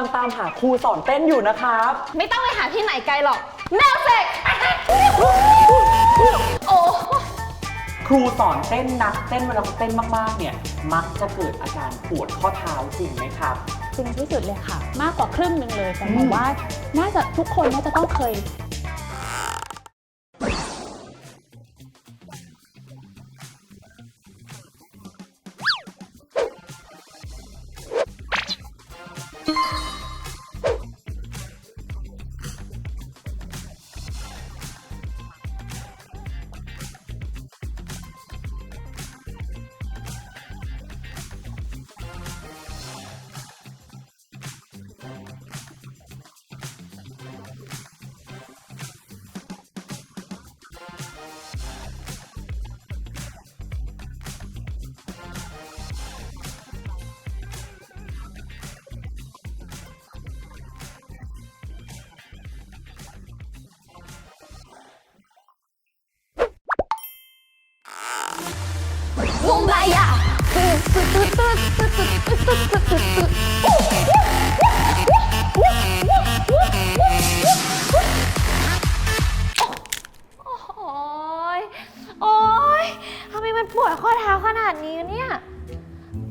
ผมเนี่ยกำลังตามหาครูสอนเต้นอยู่นะครับ ไม่ต้องไปหาที่ไหนไกลหรอกแมวเสกโอ้ครูสอนเต้นนักเต้นเวลาเขาเต้นมากๆ เนี่ย มักจะเกิดอาการปวดข้อเท้าจริงไหมครับ จริงที่สุดเลยค่ะ มากกว่าครึ่งหนึ่งเลยแต่อืมบอกว่าน่าจะทุกคนน่าจะต้องเคย โอ้ยโอ้ยทำไมมันปวดข้อเท้าขนาดนี้เนี่ย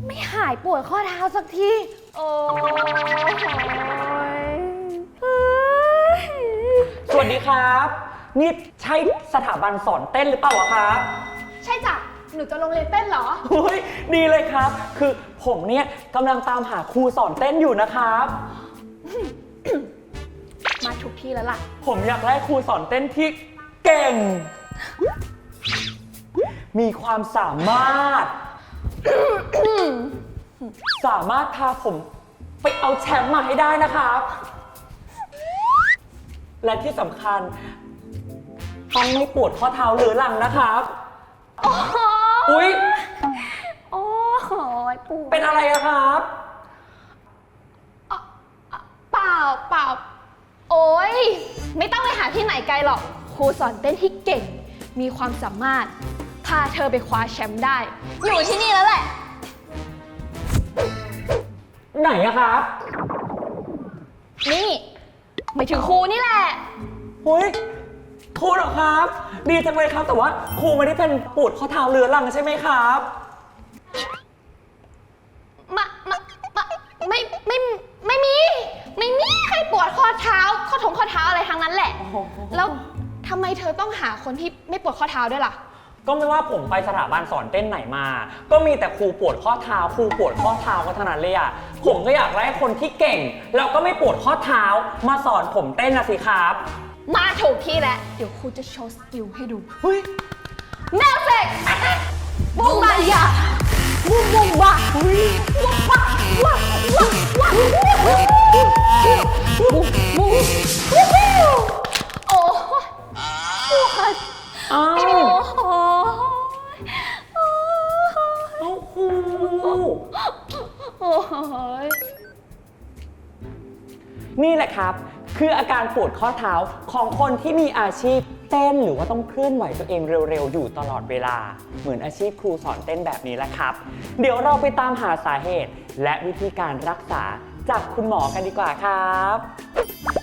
ไม่หายปวดข้อเท้าสักที โอ้ยเฮ้ยสวัสดีครับ นี่ใช่สถาบันสอนเต้นหรือเปล่าอะครับ ใช่จ้ะ หนูจะลงเรียนเต้นเหรอ เฮ้ยดีเลยครับ คือผมเนี่ยกำลังตามหาครูสอนเต้นอยู่นะครับ มาถูกที่แล้วล่ะ ผมอยากได้ครูสอนเต้นที่เก่ง มีความสามารถ สามารถพาผมไปเอาแชมป์มาให้ได้นะครับ และที่สำคัญต้องไม่ปวดข้อเท้าหรือหลังนะครับอุ๊ ย โอ้โหปวดเป็นอะไรอะครับ เปล่าเปล่าโอ้ยไม่ต้องไปหาที่ไหนไกลหรอกครูสอนเต้นที่เก่ง มีความสามารถ พาเธอไปคว้าแชมป์ได้ อยู่ที่นี่แล้วแหละ ไหนอะครับนี่ไม่ถึงครูนี่แหละหุ้ย ครูเหรอครับ ดีจังเลยครับ แต่ว่าครูไม่ได้เป็นปวดข้อเท้าเรื้อรังใช่ไหมครับ มามามาไม่ไม่ไม่มี ไม่มีใครปวดข้อเท้า ข้อถงข้อเท้าอะไรทั้งนั้นแหละ โอ้โห แล้วทำไมเธอต้องหาคนที่ไม่ปวดข้อเท้าด้วยล่ะ ก็ไม่ว่าผมไปสถาบันสอนเต้นไหนมา ก็มีแต่ครูปวดข้อเท้า ครูปวดข้อเท้าก็เท่านั้นเลยอะผมก็อยากได้คนที่เก่ง แล้วก็ไม่ปวดข้อเท้ามาสอนผมเต้นนะสิครับ มาถูกที่แล้ว เดี๋ยวครูจะโชว์สกิลให้ดูเฮ้ยแมวเสกบุ้งบายาบุ้งบุ้งบาว้าว้าว้าว้าว้าบุ้งบุ้งโอ้ปวดอ้าโอ้วโหเอ้าครูโอ้ยนี่แหละครับ คืออาการปวดข้อเท้าของคนที่มีอาชีพเต้นหรือว่าต้องเคลื่อนไหวตัวเองเร็วๆ อยู่ตลอดเวลา เหมือนอาชีพครูสอนเต้นแบบนี้แหละครับ เดี๋ยวเราไปตามหาสาเหตุ และวิธีการรักษาจากคุณหมอกันดีกว่าครับ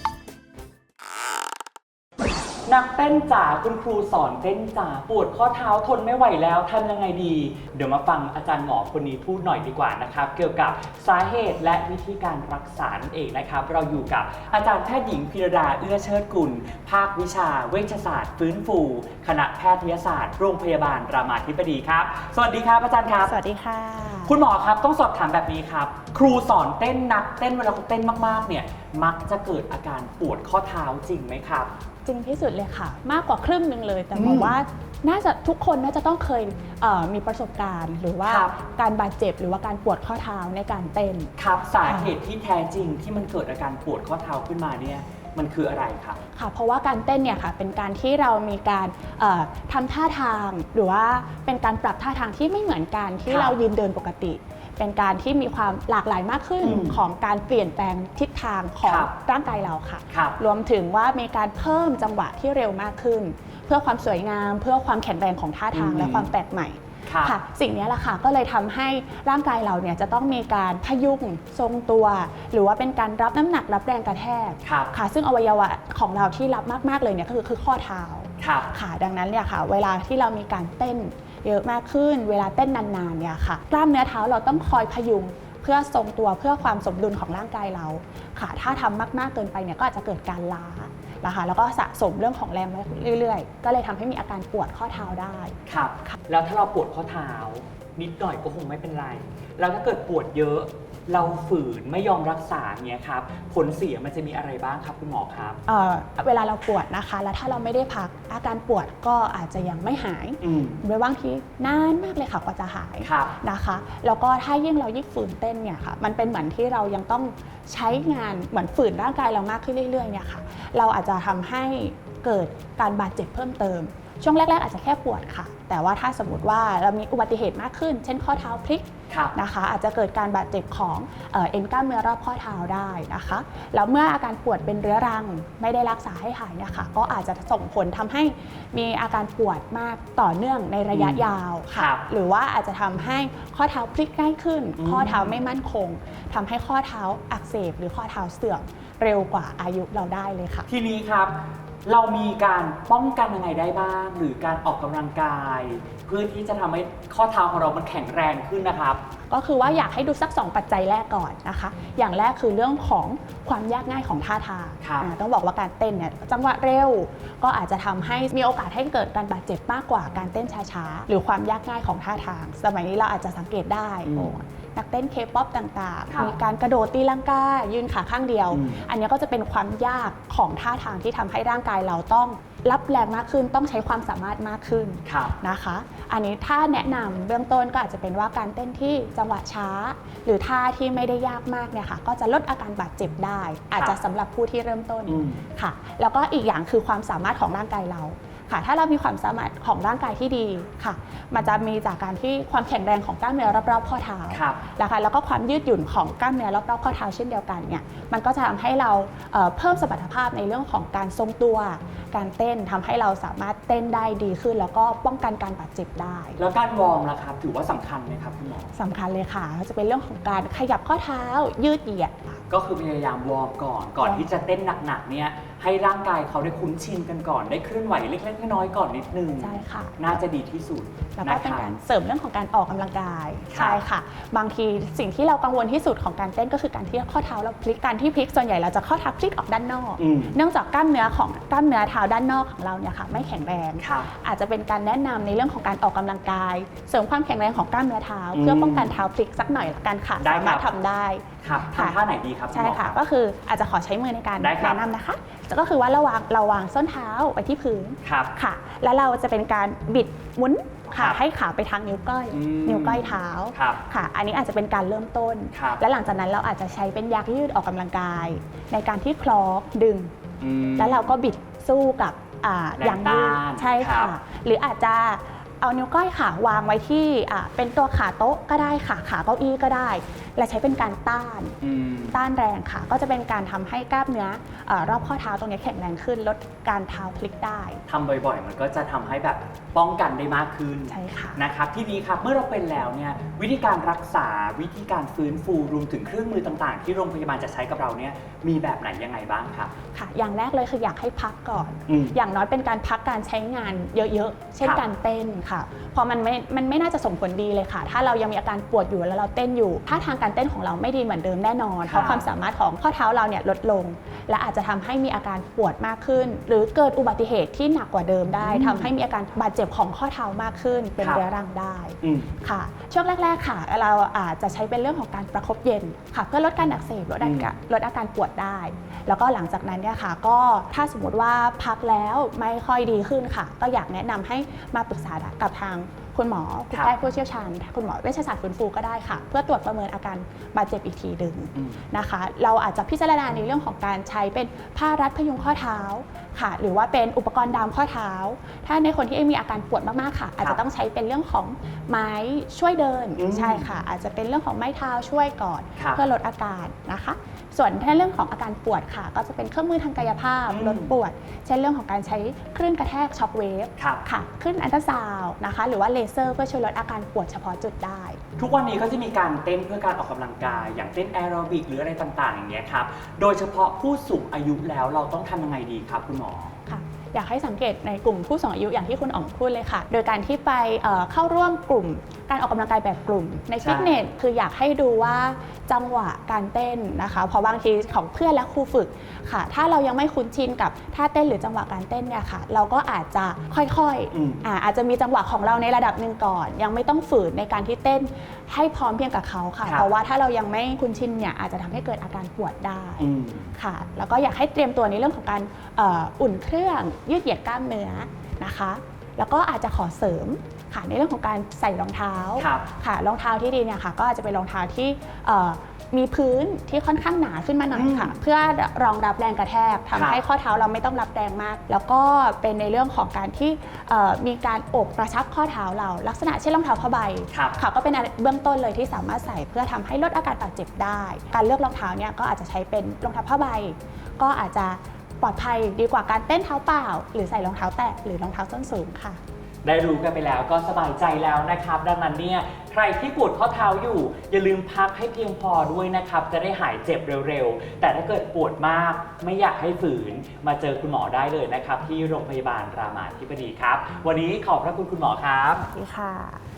นักเต้นจ๋าคุณครูสอนเต้นจ๋าปวดข้อเท้าทนไม่ไหวแล้วทำยังไงดี เดี๋ยวมาฟังอาจารย์หมอคนนี้พูดหน่อยดีกว่านะครับ เกี่ยวกับสาเหตุและวิธีการรักษาเองนะครับ เราอยู่กับอาจารย์แพทย์หญิงพิรดาเอื้อเชิดกุล ภาควิชาเวชศาสตร์ ฟื้นฟู คณะแพทยศาสตร์ โรงพยาบาลรามาธิบดีครับ สวัสดีครับอาจารย์ครับ สวัสดีค่ะ คุณหมอครับต้องสอบถามแบบนี้ครับ ครูสอนเต้นนักเต้นเวลาเขาเต้นมากๆเนี่ยมักจะเกิดอาการปวดข้อเท้าจริงไหมครับ จริงที่สุดเลยค่ะ มากกว่าครึ่งหนึ่งเลย แต่อืมบอกว่าน่าจะทุกคนน่าจะต้องเคยเอ่อมีประสบการณ์ หรือว่าครับการบาดเจ็บหรือว่าการปวดข้อเท้าในการเต้น ครับสาเหตุที่แท้จริงที่มันเกิดอาการปวดข้อเท้าขึ้นมาเนี่ย มันคืออะไรครับค่ะเพราะว่าการเต้นเนี่ยค่ะเป็นการที่เรามีการเอ่อทำท่าทางหรือว่าเป็นการปรับท่าทางที่ไม่เหมือนกันที่ครับเรายืนเดินปกติ เป็นการที่มีความหลากหลายมากขึ้นอืมของการเปลี่ยนแปลงทิศทางของครับร่างกายเราค่ะครับรวมถึงว่ามีการเพิ่มจังหวะที่เร็วมากขึ้น เพื่อความสวยงาม เพื่อความแข็งแรงของท่าทางอืมและความแปลกใหม่ ครับค่ะสิ่งนี้แหละค่ะก็เลยทำให้ร่างกายเราเนี่ยจะต้องมีการพยุงทรงตัว หรือว่าเป็นการรับน้ำหนักรับแรงกระแทกครับ ค่ะ ซึ่งอวัยวะของเราที่รับมาก ๆ เลยเนี่ยก็คือคือข้อเท้า ครับ ค่ะดังนั้นเนี่ยค่ะ เวลาที่เรามีการเต้นเยอะมากขึ้น เวลาเต้นนานๆเนี่ยค่ะ กล้ามเนื้อเท้าเราต้องคอยพยุงเพื่อทรงตัวเพื่อความสมดุลของร่างกายเราค่ะ ถ้าทำมากๆเกินไปเนี่ยก็อาจจะเกิดการล้า นะคะแล้วก็สะสมเรื่องของแรงไว้เรื่อยๆ ก็เลยทำให้มีอาการปวดข้อเท้าได้ ครับ แล้วถ้าเราปวดข้อเท้านิดหน่อยก็คงไม่เป็นไร แล้วถ้าเกิดปวดเยอะ เราฝืนไม่ยอมรักษาเนี้ยครับผลเสียมันจะมีอะไรบ้างครับคุณหมอครับ เอ่อเวลาเราปวดนะคะ แล้วถ้าเราไม่ได้พักอาการปวดก็อาจจะยังไม่หายอืมโดยบางทีนานมากเลยค่ะกว่าจะหายครับ นะคะ แล้วก็ถ้ายิ่งเรายิ่งฝืนเต้นเนี่ยค่ะ มันเป็นเหมือนที่เรายังต้องใช้งานเหมือนฝืนร่างกายเรามากขึ้นเรื่อยๆเนี่ยค่ะ เราอาจจะทำให้เกิดการบาดเจ็บเพิ่มเติม ช่วงแรก ๆ อาจจะแค่ปวดค่ะ แต่ว่าถ้าสมมติว่าเรามีอุบัติเหตุมากขึ้น เช่นข้อเท้าพลิกครับ นะคะ อาจจะเกิดการบาดเจ็บของเอ่อเอ็นกล้ามเนื้อรอบข้อเท้าได้นะคะ แล้วเมื่ออาการปวดเป็นเรื้อรังไม่ได้รักษาให้หายเนี่ยค่ะก็อาจจะส่งผลทำให้มีอาการปวดมากต่อเนื่องในระยะอืมยาวครัค่ะบหรือว่าอาจจะทำให้ข้อเท้าพลิกง่ายขึ้นอืมข้อเท้าไม่มั่นคงทำให้ข้อเท้าอักเสบ หรือข้อเท้าเสื่อมเร็วกว่าอายุเราได้เลยค่ะ ทีนี้ครับ เรามีการป้องกันยังไงได้บ้าง หรือการออกกำลังกาย เพื่อที่จะทำให้ข้อเท้าของเรามันแข็งแรงขึ้นนะครับ ก็คือว่าอยากให้ดูสัก 2 ปัจจัยแรกก่อนนะคะ อย่างแรกคือเรื่องของความยากง่ายของท่าทางครับ อ่าต้องบอกว่าการเต้นเนี่ยจังหวะเร็ว ก็อาจจะทำให้มีโอกาสให้เกิดการบาดเจ็บมากกว่าการเต้นช้าๆ หรือความยากง่ายของท่าทาง สมัยนี้เราอาจจะสังเกตได้อืมโอ้ นักเต้นเคป๊อปต่างครับๆมีการกระโดดตีลังกา ยืนขาข้างเดียวอืมอันนี้ก็จะเป็นความยากของท่าทางที่ทำให้ร่างกายเราต้องรับแรงมากขึ้นต้องใช้ความสามารถมากขึ้นครับนะคะ อันนี้ถ้าแนะนำเบื้องต้นก็อาจจะเป็นว่าการเต้นที่จังหวะช้า หรือท่าที่ไม่ได้ยากมากเนี่ยค่ะก็จะลดอาการบาดเจ็บได้ อาจจะสำหรับผู้ที่เริ่มต้นอืมค่ะ แล้วก็อีกอย่างคือความสามารถของร่างกายเรา ค่ะ ถ้าเรามีความสามารถของร่างกายที่ดีค่ะ มันจะมีจากการที่ความแข็งแรงของกล้ามเนื้อรอบๆข้อเท้าครับ นะคะแล้วก็ความยืดหยุ่นของกล้ามเนื้อรอบๆข้อเท้าเช่นเดียวกันเนี่ยมันก็จะทำให้เราเอ่อเพิ่มสมรรถภาพในเรื่องของการทรงตัว การเต้นทำให้เราสามารถเต้นได้ดีขึ้น แล้วก็ป้องกันการบาดเจ็บได้ แล้วการวอร์มล่ะครับ ถือว่าสำคัญไหมครับคุณหมอ สำคัญเลยค่ะก็จะเป็นเรื่องของการขยับข้อเท้ายืดเหยียดค่ะ ก็คือพยายามวอร์มก่อน ก่อนที่จะเต้นหนักๆเนี่ย ให้ร่างกายเขาได้คุ้นชินกันก่อน ได้เคลื่อนไหวเล็กๆน้อยๆก่อนนิดนึงใช่ค่ะ น่าจะดีที่สุดแล้วก็นะเป็นครับการเสริมเรื่องของการออกกำลังกายครับใช่ค่ะ บางทีสิ่งที่เรากังวลที่สุดของการเต้นก็คือการที่ข้อเท้าเราพลิกการที่พลิกส่วนใหญ่เราจะข้อเท้าพลิกออกด้านนอกอืมเนื่องจากกล้ามเนื้อของกล้ามเนื้อเท้าด้านนอกของเราเนี่ยค่ะไม่แข็งแรงครับอาจจะเป็นการแนะนำในเรื่องของการออกกำลังกาย เสริมความแข็งแรงของกล้ามเนื้อเท้าอืมเพื่อป้องกันเท้าพลิกสักหน่อยละกันค่ะได้ครับสามารถทำได้ ครับค่ะทำท่าไหนดีครับณใช่หมอค่ะ รับ ก็คืออาจจะขอใช้มือในการได้ครับ แนะนำนะคะก็คือว่าเราวางเราวางส้นเท้าไปที่พื้นครับ ค่ะ แล้วเราจะเป็นการบิดหมุนครัค่ะบให้ขาไปทางนิ้วก้อย อืม นิ้วก้อยเท้าครับค่ะ อันนี้อาจจะเป็นการเริ่มต้น ครับและหลังจากนั้นเราอาจจะใช้เป็นยางยืดออกกำลังกาย ในการที่คล้องดึง อืม แล้วเราก็บิดสู้กับอ่าแรงยางยืดต้านใช่ครัค่ะ บหรืออาจจะ เอานิ้วก้อยค่ะวางไว้ที่อ่าเป็นตัวขาโต๊ะก็ได้ค่ะขาเก้าอี้ก็ได้ และใช้เป็นการต้านอืมต้านแรงค่ะ ก็จะเป็นการทำให้กล้ามเนื้อเออรอบข้อเท้าตรงนี้แข็งแรงขึ้น ลดการเท้าพลิกได้ทำบ่อยๆ มันก็จะทำให้แบบป้องกันได้มากขึ้นใช่ค่ะนะครับที่นี้ครับเมื่อเราเป็นแล้วเนี่ยวิธีการรักษาวิธีการฟื้นฟูรวมถึงเครื่องมือต่างๆ ที่โรงพยาบาลจะใช้กับเราเนี่ยมีแบบไหนยังไงบ้างครับค่ะอย่างแรกเลยคืออยากให้พักก่อนอืมอย่างน้อยเป็นการพักการใช้งานเยอะๆ เช่นครับการเต้นค่ะ เพราะมันไม่ มันไม่น่าจะส่งผลดีเลยค่ะ ถ้าเรายังมีอาการปวดอยู่แล้วเราเต้นอยู่ ถ้าทางการเต้นของเราไม่ดีเหมือนเดิมแน่นอน เพราะความสามารถของข้อเท้าเราเนี่ยลดลง และอาจจะทำให้มีอาการปวดมากขึ้น หรือเกิดอุบัติเหตุที่หนักกว่าเดิมได้อืมทำให้มีอาการบาดเจ็บของข้อเท้ามากขึ้น เป็นครับเรื้อรังได้อืมค่ะ ช่วงแรก ๆ ค่ะ เราอาจจะใช้เป็นเรื่องของการประคบเย็นค่ะเพื่อลดการอักเสบลดอาการลดอาการปวดได้ แล้วก็หลังจากนั้นเนี่ยค่ะ ก็ถ้าสมมติว่าพักแล้วไม่ค่อยดีขึ้นค่ะ ก็อยากแนะนำให้มาปรึกษากับทางคุณหมอผู้ครับแพทย์ผู้เชี่ยวชาญ คุณหมอเวชศาสตร์ฟื้นฟูก็ได้ค่ะ เพื่อตรวจประเมินอาการบาดเจ็บอีกทีหนึ่งอืมนะคะ เราอาจจะพิจารณาในเรื่องของการใช้เป็นผ้ารัดพยุงข้อเท้า ค่ะ หรือว่าเป็นอุปกรณ์ดามข้อเท้า ถ้าในคนที่มีอาการปวดมากๆค่ะ อาจจะต้องใช้เป็นเรื่องของไม้ช่วยเดินอืมใช่ค่ะ อาจจะเป็นเรื่องของไม้เท้าช่วยก่อนครับเพื่อลดอาการนะคะ ส่วนถ้าเรื่องของอาการปวดค่ะ ก็จะเป็นเครื่องมือทางกายภาพอืมลดปวด เช่นเรื่องของการใช้คลื่นกระแทกช็อคเวฟครับค่ะคลื่นอันตราซาวน์นะคะ หรือว่าเลเซอร์เพื่อช่วยลดอาการปวดเฉพาะจุดได้ ทุกวันนี้ก็จะมีการเต้นเพื่อการออกกำลังกาย อย่างเต้นแอโรบิกหรืออะไรต่างๆอย่างเงี้ยครับ โดยเฉพาะผู้สูงอายุแล้วเราต้องทำยังไงดีครับคุณหมอ อยากให้สังเกตในกลุ่มผู้สูงอายุอย่างที่คุณอ๋องพูดเลยค่ะ โดยการที่ไปเอ่อเข้าร่วมกลุ่ม การออกกำลังกายแบบกลุ่ม ในใช่ฟิตเนสคืออยากให้ดูว่าจังหวะการเต้นนะคะเพราะบางทีของเพื่อนและครูฝึกค่ะ ถ้าเรายังไม่คุ้นชินกับท่าเต้นหรือจังหวะการเต้นเนี่ยค่ะ เราก็อาจจะค่อยอืมๆอาอาจจะมีจังหวะของเราในระดับหนึ่งก่อน ยังไม่ต้องฝืนในการที่เต้น ให้พร้อมเพียงกับเขาค่ะ ครับ เพราะว่าถ้าเรายังไม่คุ้นชินเนี่ยอาจจะทำให้เกิดอาการปวดได้อืม ค่ะ แล้วก็อยากให้เตรียมตัวในเรื่องของการเอ่ออุ่นเครื่องยืดเหยียดกล้ามเนื้อนะคะ แล้วก็อาจจะขอเสริมค่ะในเรื่องของการใส่รองเท้า ครับ ค่ะรองเท้าที่ดีเนี่ยค่ะก็อาจจะเป็นรองเท้าที่เอ่อ มีพื้นที่ค่อนข้างหนาขึ้นมาหน่อยค่ะ เพื่อรองรับแรงกระแทกครัทำบให้ข้อเท้าเราไม่ต้องรับแรงมาก แล้วก็เป็นในเรื่องของการที่เอ่อมีการโอบกระชับข้อเท้าเรา ลักษณะเช่นรองเท้าผ้าใบครับค่ะก็เป็นอันเบื้องต้นเลยที่สามารถใส่เพื่อทำให้ลดอาการบาดเจ็บได้ การเลือกรองเท้าเนี่ยก็อาจจะใช้เป็นรองเท้าผ้าใบ ก็อาจจะปลอดภัยดีกว่าการเต้นเท้าเปล่า หรือใส่รองเท้าแตะหรือรองเท้าส้นสูงค่ะ ได้รู้กันไปแล้วก็สบายใจแล้วนะครับ ดังนั้นเนี่ยใครที่ปวดข้อเท้าอยู่ อย่าลืมพักให้เพียงพอด้วยนะครับ จะได้หายเจ็บเร็วๆ แต่ถ้าเกิดปวดมากไม่อยากให้ฝืน มาเจอคุณหมอได้เลยนะครับ ที่โรงพยาบาลรามาธิบดีครับ วันนี้ขอบพระคุณคุณหมอครับสวัสดีค่ะ